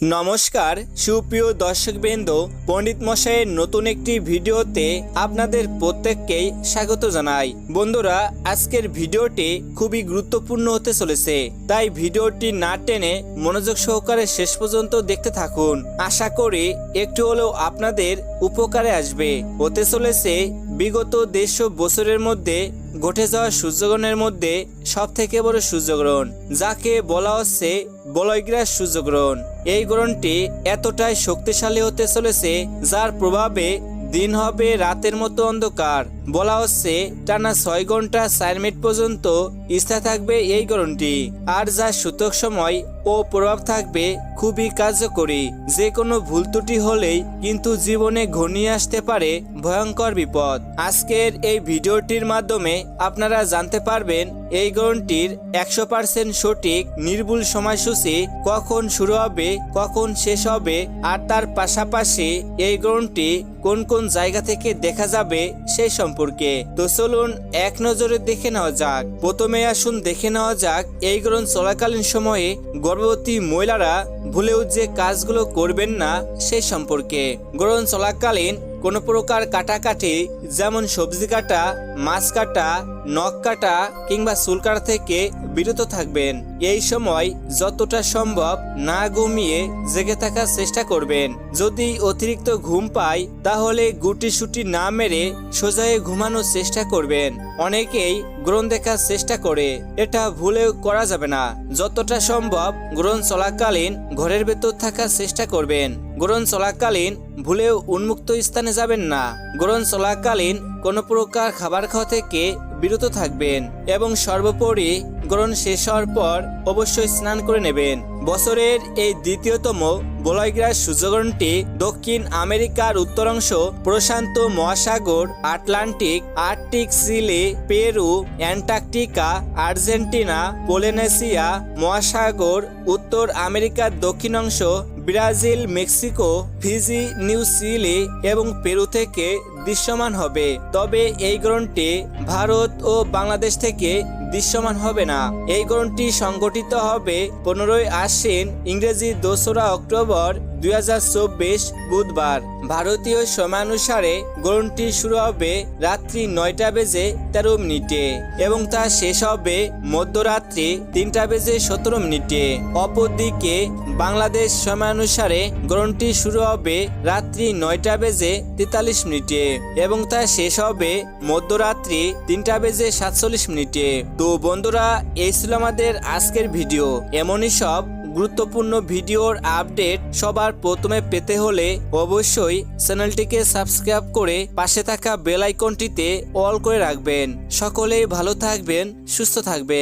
নমস্কার, সুপ্রিয় দর্শকবৃন্দ, পণ্ডিত মশাইয়ের নতুন একটি ভিডিওতে আপনাদের প্রত্যেককেই স্বাগত জানাই। বন্ধুরা, আজকের ভিডিওটি খুবই গুরুত্বপূর্ণ হতে চলেছে, তাই ভিডিওটি না টেনে মনোযোগ সহকারে শেষ পর্যন্ত দেখতে থাকুন। আশা করি একটু হলেও আপনাদের উপকারে আসবে। হতে চলেছে বিগত দেড়শো বছরের মধ্যে ঘটে যাওয়া সূর্যগ্রহণের মধ্যে সব থেকে বড় সূর্যগ্রহণ, যাকে বলা হচ্ছে বলয়গ্রাস সূর্যগ্রহণ। এই গ্রহণটি এতটাই শক্তিশালী হতে চলেছে, যার প্রভাবে দিন হবে রাতের মতো অন্ধকার। বলা হচ্ছে টানা ছয় ঘণ্টা চার মিনিট পর্যন্ত স্থায়ী থাকবে এই গ্রহণটি আর যা সূতক সময় ও প্রভাব থাকবে খুবই কার্যকরী। যে কোনো ভুল ত্রুটি হলেই কিন্তু জীবনে ঘনিয়ে আসতে পারে ভয়ঙ্কর বিপদ। আজকের এই ভিডিওটির মাধ্যমে আপনারা জানতে পারবেন এই গ্রহণটির একশো পার্সেন্ট সঠিক নির্ভুল সময়সূচি কখন শুরু হবে, কখন শেষ হবে, আর তার পাশাপাশি এই গ্রহণটি কোন কোন জায়গা থেকে দেখা যাবে সেই সম্পর্কে। তো চলুন এক নজরে দেখে নেওয়া যাক। প্রথমে আসুন, দেখে নেওয়া যাক। এই গ্রহণ চলাকালীন সময়ে গর্ভবতী মহিলারা ভুলেও যে কাজগুলো করবেন না, সে সম্পর্কে। গ্রহণ চলাকালীন কোনো প্রকার কাটাকাটি, যেমন সবজি কাটা, মাছ কাটা, নখ কাটা, কিংবা চুল কাটা থেকে বিরত থাকবেন। এই সময় যতটা সম্ভব না ঘুমিয়ে জেগে থাকার চেষ্টা করবেন। যদি অতিরিক্ত ঘুম পায়, তাহলে গুটি সুটি না মেরে সোজায় ঘুমানোর চেষ্টা করবেন। অনেকেই গ্রহণ দেখার চেষ্টা করে। এটা ভুলেও করা যাবে না। যতটা সম্ভব গ্রহণ চলাকালীন ঘরের ভেতর থাকার চেষ্টা করবেন। গ্রহণ চলাকালীন ভুলেও উন্মুক্ত স্থানে যাবেন না। গ্রহণ চলাকালীন কোনো প্রকার খাবার খাওয়া থেকে বিরত থাকবেন এবং সর্বোপরি গ্রহণ শেষ হওয়ার পর অবশ্যই স্নান করে নেবেন। বছরের এই দ্বিতীয়তম বলয়গ্রাস সূর্যগ্রহণটি দক্ষিণ আমেরিকার উত্তরাংশ, প্রশান্ত মহাসাগর, Atlantic, Arctic Chile, Peru, Antarctica, Argentina Polynesia মহাসাগর, উত্তর আমেরিকার দক্ষিণাংশ, Brazil, Mexico, Fiji, New Zealand এবং পেরু থেকে দৃশ্যমান হবে। তবে এই গ্রহণটি ভারত ও বাংলাদেশ থেকে দৃশ্যমান হবে না। এই গ্রহণটি সংগঠিত হবে পনেরোই আশ্বিন ইংরেজি দোসরা অক্টোবর দুই হাজার চব্বিশ বুধবার ভারতীয় সময়ানুসারে গ্রহণটি শুরু হবে রাত্রি নয়টা বেজে তেরো মিনিটে এবং তা শেষ হবে মধ্যরাত্রি তিনটা বেজে সতেরো মিনিটে। অপরদিকে বাংলাদেশ সময়ানুসারে গ্রহণটি শুরু হবে রাত্রি নয়টা বেজে তেতাল্লিশ মিনিটে এবং তা শেষ হবে মধ্যরাত্রি তিনটা বেজে সাতচল্লিশ মিনিটে। তো বন্ধুরা, এই ছিল আমাদের আজকের ভিডিও। এমনই সব গুরুত্বপূর্ণ ভিডিওর আপডেট সবার প্রথমে পেতে হলে অবশ্যই চ্যানেলটিকে সাবস্ক্রাইব করে পাশে থাকা বেল আইকনটিতে অল করে রাখবেন। সকলেই ভালো থাকবেন, সুস্থ থাকবেন।